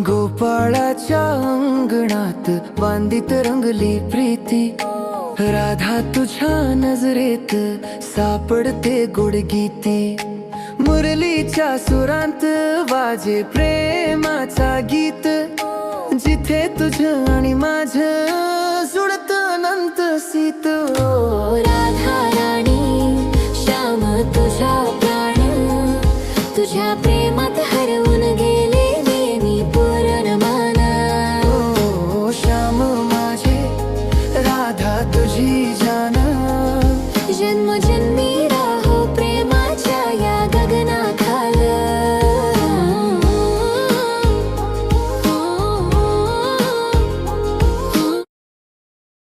गोपाळाच्या अंगणात बांधित रंगली प्रीती. राधा तुझ्या नजरेत सापडते गोड गीती मुरलीच्या सुरांत वाजे प्रेमाचा गीत. जिथे तुझ आणि माझ जुळत अनंत सीत. राधा राणी श्याम तुझा प्राण. तुझ्या प्रेमात राधा तुझी जाना जन्म जन्मी